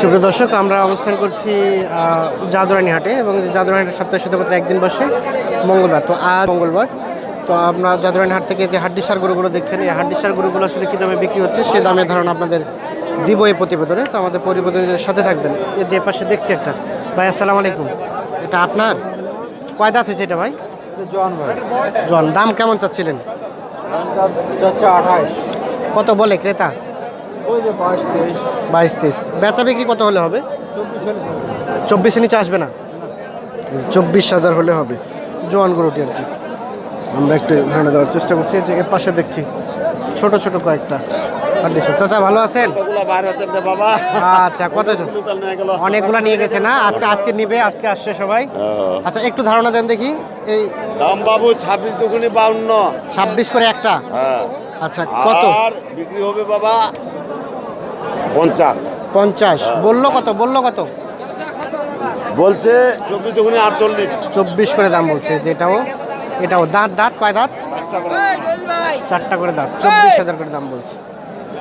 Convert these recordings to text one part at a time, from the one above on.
সুপ্রিয় দর্শক আমরা অবস্থান করছি জাদুরানি হাটে এবং জাদুরানি হাটের সপ্তাহে শুধুমাত্র একদিন বসে মঙ্গলবার। তো আজ মঙ্গলবার। তো আমরা জাদুরানি হাট থেকে যে হাড্ডিসার গরুগুলো দেখছেন এই হাড্ডিসার গরুগুলো আসলে কী দামে বিক্রি হচ্ছে সে দামের ধারণা আপনাদের দিব এই প্রতিবেদনে। তো আমাদের প্রতিবেদনের সাথে থাকবেন। এর যে পাশে দেখছি একটা। ভাই আসসালামু আলাইকুম। এটা আপনার? কয় দাঁত হয়েছে এটা ভাই? জন ভাই। জন দাম কেমন চাচ্ছিলেন? কত বলে ক্রেতা? বাইশ তেইশ। বেচা বিক্রি কত হলে হবে? চব্বিশ নিচে আসবে না? চব্বিশ হাজার হলে হবে। জোয়ান গরুটি আর কি। আমরা একটু ধারণা দেওয়ার চেষ্টা করছি যে এর পাশে দেখছি। ছোট ছোট কয়েকটা। হাড্ডিসা চাচা ভালো আছেন? আচ্ছা কত অনেকগুলা নিয়ে গেছে না? আজকে আজকে নিবে আজকে আসছে সবাই? আচ্ছা একটু ধারণা দেন দেখি। এই দাম বাবু ছাব্বিশ দুগুনি বাউন্ন। ছাব্বিশ করে একটা? হ্যাঁ। আচ্ছা কত? বিক্রি হবে বাবা পঞ্চাশ। পঞ্চাশ। বলল কত? বলল কত? বলছে চব্বিশ দুগুনি আটচল্লিশ। চব্বিশ করে দাম বলছে যেটাও এটাও। দাঁত দাঁত কয় দাঁত? চারটা করে। দাম চব্বিশ হাজার করে দাম বলছে।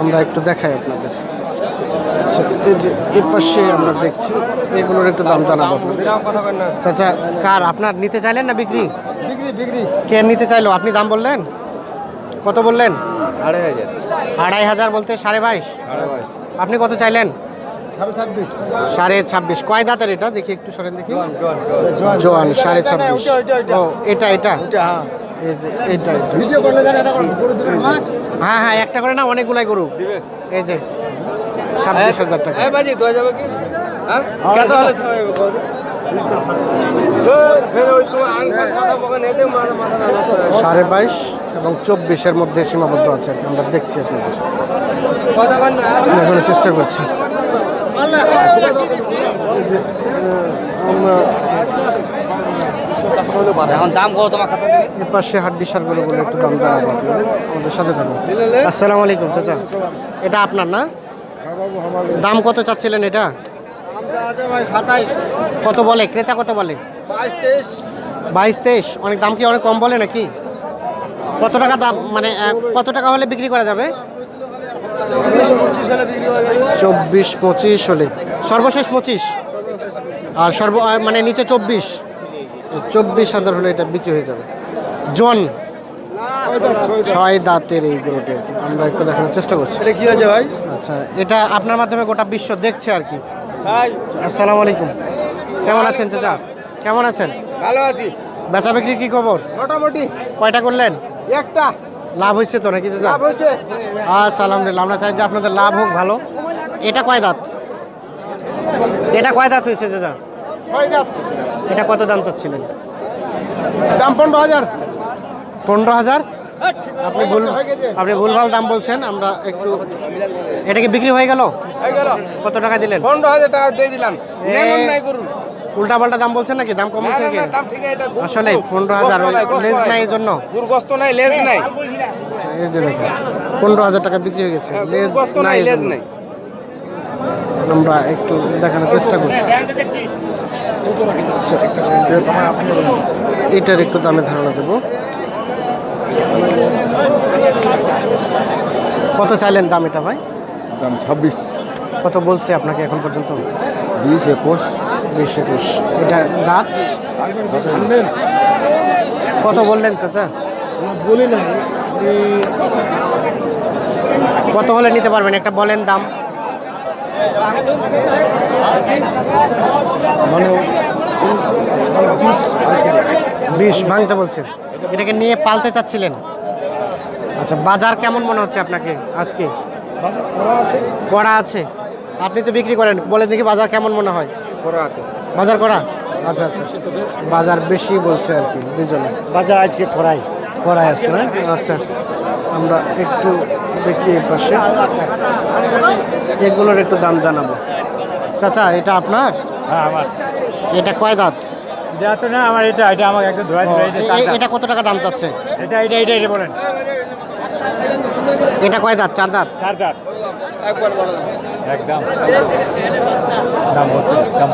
আমরা একটু দেখাই আপনাদের। আচ্ছা এই যে এর পাশে আমরা দেখছি এগুলোর একটু দাম জানাব আপনাদের। না। আচ্ছা কার আপনার নিতে চাইলেন না বিক্রি? বিক্রি বিক্রি। কে নিতে চাইলো? আপনি দাম বললেন? কত বললেন? আড়াই হাজার। আড়াই হাজার বলতে সাড়ে বাইশ? আপনি কত চাইলেন? সাড়ে ছাব্বিশ। কয় দাঁতের এটা? দেখি একটু সরেন দেখি। জোয়ান সাড়ে ছাব্বিশ। ও এটা এটা? হ্যাঁ। এই যে। ভিডিও করলে মা হ্যাঁ হ্যাঁ একটা করে না অনেকগুলাই গরু। দিবে। এই যে ছাব্বিশ হাজার টাকা। হ্যাঁ বাজি দোয়া যাবে কি? হ্যাঁ। সাড়ে বাইশ এবং চব্বিশের মধ্যে সীমাবদ্ধ আছে আমরা দেখছি আপনাদের। দেখানোর চেষ্টা করছি। এই দাম কত আসসালামু আলাইকুম এটা আপনার না? দাম কত চাচ্ছিলেন এটা? সাতাইশ কত বলে? ক্রেতা কত বলে? বাইশ তেইশ। বাইশ তেইশ অনেক দাম কি অনেক কম বলে নাকি? কত টাকা দাম মানে কত টাকা হলে বিক্রি করা যাবে? চব্বিশ পঁচিশ হলে। সর্বশেষ পঁচিশ? আর সর্ব মানে নিচে চব্বিশ? চব্বিশ হাজার হলে এটা বিক্রি হয়ে যাবে। জন ছয় দাঁতের এই গরুটি আর কি। আমরা একটু দেখানোর চেষ্টা করছি। এটা কি হয়েছে ভাই? আচ্ছা এটা আপনার মাধ্যমে গোটা বিশ্ব দেখছে আর কি। আসসালামু আলাইকুম। কেমন আছেন চাচা? কেমন আছেন? ভালো আছি। বেচা বিক্রির কি খবর? মোটামুটি। কয়টা করলেন? একটা। লাভ হয়েছে তো নাকি চাচা? আচ্ছা আলহামদুলিল্লাহ। আমরা চাই যে আপনাদের লাভ হোক ভালো। এটা কয় দাঁত? এটা কয় দাঁত হয়েছে চাচা? ছয় দাঁত। এটা কত দাম চাচ্ছিলেন? দাম পনেরো হাজার। পনেরো হাজার? আপনি ভুল আপনি ভুলভাল দাম বলছেন আমরা একটু এটা কি বিক্রি হয়ে গেল? কত টাকা দিলেন? পনেরো হাজার টাকা দিয়ে দিলাম। উল্টা পাল্টা দাম বলছেন নাকি? দাম কম না, হচ্ছে কি না, দাম ঠিক আছে, এটা গরু- আসলে পনেরো হাজার লেজ নাই। এই জন্য গরুর গোস্ত নাই লেজ নাই। আচ্ছা, এই যে দেখেন পনেরো হাজার টাকা বিক্রি হয়ে গেছে হ্যাঁ, লেজ নাই লেজ নাই। আমরা একটু দেখানোর চেষ্টা করছি। এটার একটু দামে ধারণা দেব। কত চাইলেন দাম এটা ভাই? দাম ছাব্বিশ। কত বলছে আপনাকে এখন পর্যন্ত? বিশ একুশ। বিশ একুশ। এটা দাঁত? কত বললেন চাচা? বলি না কত হলে নিতে পারবেন? একটা বলেন দাম। মানে বিশ ভাঙতে বলছেন। এটাকে নিয়ে পালতে চাচ্ছিলেন। আচ্ছা বাজার কেমন মনে হচ্ছে আপনাকে আজকে? আছে। করা আছে। আপনি তো বিক্রি করেন বলেন দেখি বাজার কেমন মনে হয়। করা আছে। বাজার করা আচ্ছা আচ্ছা। বাজার বেশি বলছে আর কি দুজনে। বাজার আজকে খরাই করাই আছে না? আচ্ছা আমরা একটু দেখি এই পাশে। এগুলোর একটু দাম জানাব। চাচা এটা আপনার? হ্যাঁ আমার। এটা কয় দাঁত? এটা তো না আমার এটা এটা আমাকে একদম ধরা এটা কত টাকা দাম চাচ্ছে? এটা এটা এটা এটা বলেন। এটা কয় দাঁত? চার দাঁত? চার দাঁত। একদম। দাম দাম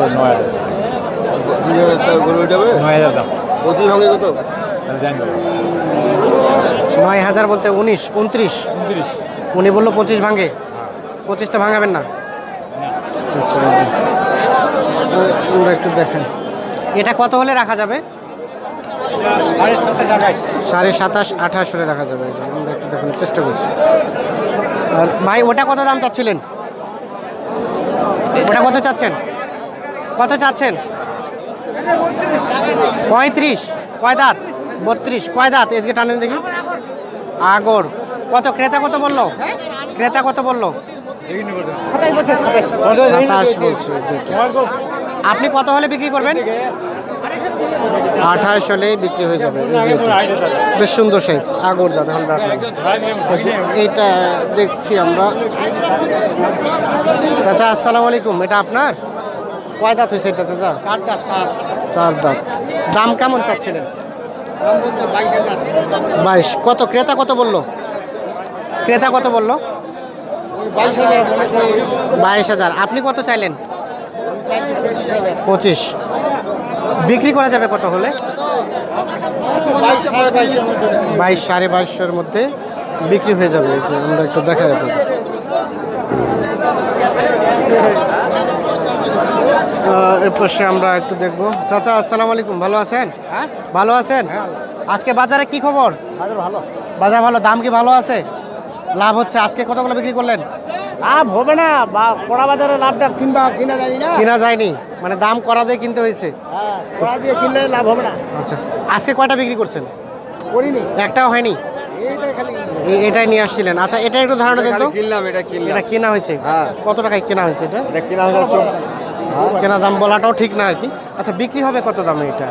নয় হাজার। দাম। কত। নয় বলতে উনিশ উনত্রিশ। উনত্রিশ। উনি বলল পঁচিশ ভাঙে। পঁচিশ তো ভাঙাবেন না। আচ্ছা একটু দেখাই এটা কত হলে রাখা যাবে? সাড়ে সাতাশ, আঠাশ হলে রাখা যাবে। আমরা একটু দেখানোর চেষ্টা করছি। আর ভাই, ওটা কত দাম চাচ্ছিলেন? ওটা কত চাচ্ছেন? কত চাচ্ছেন? পঁয়ত্রিশ। কয় দাঁত? বত্রিশ। কয় দাঁত? এদিকে টানেন দেখি। আগর। কত? ক্রেতা কত বলল? ক্রেতা কত বলল? সাতাশ বলছে আপনি কত হলে বিক্রি করবেন? আঠাশ হলে বিক্রি হয়ে যাবে। বেশ সুন্দর সাইজ আগর দাদা যে এইটা দেখছি আমরা। চাচা আসসালামু আলাইকুম এটা আপনার? কয় দাঁত হয়েছে এটা চাচা? চার দাঁত চার। দাঁত। দাম কেমন চাচ্ছিলেন? বাইশ। কত ক্রেতা কত বলল? ক্রেতা কত বলল? বাইশ হাজার আপনি কত চাইলেন? পঁচিশ। বিক্রি করা যাবে কত হলে? বাইশ সাড়ে বাইশের মধ্যে বিক্রি হয়ে যাবে। যে আমরা একটু দেখা যাবে। এর পাশে আমরা একটু দেখব। চাচা আসসালামু আলাইকুম। ভালো আছেন? হ্যাঁ? ভালো আছেন? আজকে বাজারে কি খবর? বাজার ভালো। বাজার ভালো। দাম কি ভালো আছে? লাভ হচ্ছে। আজকে কতগুলো বিক্রি করলেন? লাভ হবে না। বা কড়া বাজারে লাভটা কিনবা কিনা জানি না। কিনা যায়নি। মানে দাম করা দিয়ে কিনতে হয়েছে। হ্যাঁ কড়া দিয়ে কিনলে লাভ হবে না। আচ্ছা আজকে কয়টা বিক্রি করছেন? করিনি। একটাও হয়নি? এইটাই খালি এটাই নিয়ে আসছিলেন। আচ্ছা এটা একটু ধারণা দেন তো। কিনলাম এটা কিনলাম। এটা কেনা হয়েছে? হ্যাঁ। কত টাকায় কেনা হয়েছে এটা? এটা কিনা হয়েছে চোখ কেনা দাম বলাটাও ঠিক না আর কি। আচ্ছা বিক্রি হবে কত দামে এটা?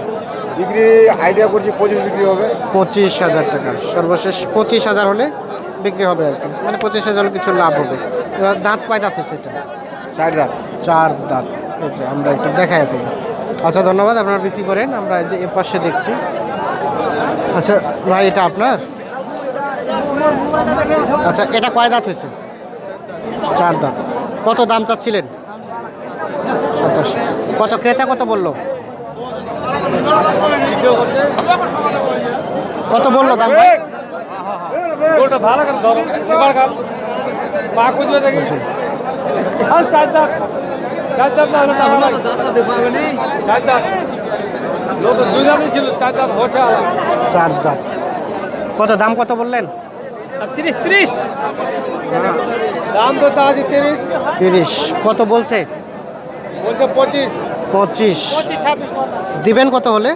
বিক্রি আইডিয়া করছি পঁচিশ বিক্রি হবে। পঁচিশ হাজার টাকা। সর্বশেষ পঁচিশ হাজার হলে বিক্রি হবে আর কি। মানে পঁচিশ হাজার কিছু লাভ হবে। এবার দাঁত কয় দাঁত হচ্ছে এটা? চার দাঁত। চার দাঁত আচ্ছা আমরা একটু দেখাই আপনাকে আচ্ছা ধন্যবাদ। আপনারা বিক্রি করেন। আমরা এই যে এ পাশে দেখছি। আচ্ছা ভাই এটা আপনার? আচ্ছা এটা কয় দাঁত হয়েছে? চার দাঁত। কত দাম চাচ্ছিলেন? সাতাশ। কত ক্রেতা কত বলল? কত বলল দাম ভাই? ভালো করে ধরো। এবার কাল পা খুঁজবে দেখি। আর চার দাঁত। চার দাঁত না হলে না হলো চার দাঁত। লোক দুই দাঁতই ছিল চার দাঁত হচ্ছে চার দাঁত। কত দাম কত বললেন? তিরিশ তিরিশ। দাম তো তা আছে তিরিশ। তিরিশ। কত বলছে? বলছে পঁচিশ। পঁচিশ। দিবেন কত হলে?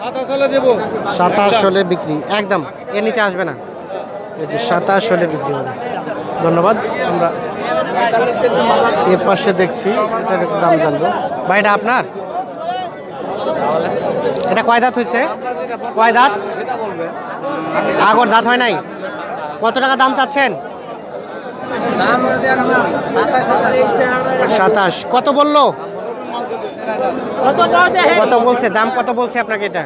সাতাশ হলে দেবো। সাতাশ হলে বিক্রি। একদম এর নিচে আসবে না। এই যে সাতাশ হলে বিক্রি হবে। ধন্যবাদ, আমরা এর পাশে দেখছি, এটার একটু দাম জানব। ভাই, এটা আপনার? এটা কয় দাঁত হয়েছে কয় দাঁত? আগর দাঁত হয় নাই? কত টাকা দাম চাচ্ছেন? সাতাশ। কত বলল? কত বলছে? দাম কত বলছে আপনাকে এটা?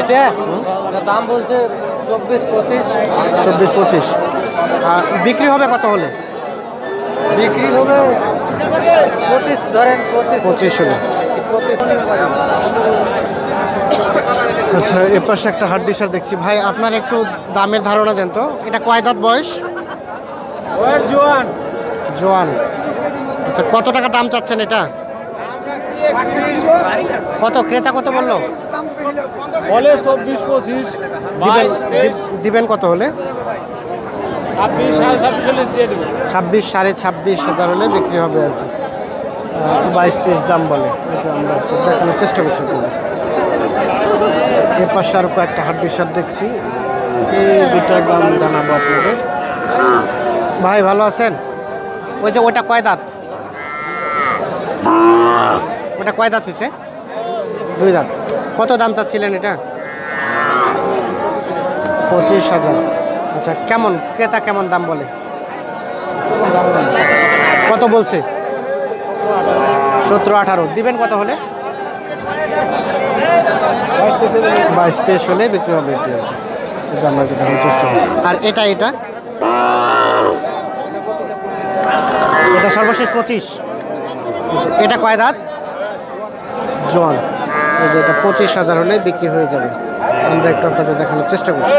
এটা দাম বলছে চব্বিশ পঁচিশ। চব্বিশ পঁচিশ। আর বিক্রি হবে কত হলে? বিক্রি হবে পঁচিশ ধরেন পঁচিশ। পঁচিশ হলে। আচ্ছা এর পাশে একটা হার্ড ডিসার দেখছি। ভাই আপনার একটু দামের ধারণা দেন তো। এটা কয় দাঁত বয়স জোয়ান। জোয়ান। আচ্ছা কত টাকা দাম চাচ্ছেন এটা? কত ক্রেতা কত বলল? বলে চব্বিশ পঁচিশ দিবেন কত হলে? ছাব্বিশ সাড়ে ছাব্বিশ হাজার হলে বিক্রি হবে আর কি। বাইশ তেইশ দাম বলে। আমরা দেখানোর চেষ্টা করছি এর পাশে আরও কয়েকটা হাট ডিসার দেখছি। এই দুটার দাম জানাব আপনাদের। ভাই ভালো আছেন? ওই যে ওটা কয় দাঁত? ওটা কয় দাঁত হয়েছে দুই দাঁত। কত দাম চাচ্ছিলেন এটা? পঁচিশ হাজার। আচ্ছা কেমন? ক্রেতা কেমন দাম বলে? কত বলছে? সতেরো আঠারো। দিবেন কত হলে? বাইশ তেইশ হলে বিক্রি হবে একটু দেখানোর চেষ্টা করছি। আর এটা এটা? এটা সর্বশেষ পঁচিশ। এটা কয় দাঁত? জোয়ান। যে এটা পঁচিশ হাজার হলে বিক্রি হয়ে যাবে। আমরা একটু আপনাদের দেখানোর চেষ্টা করছি।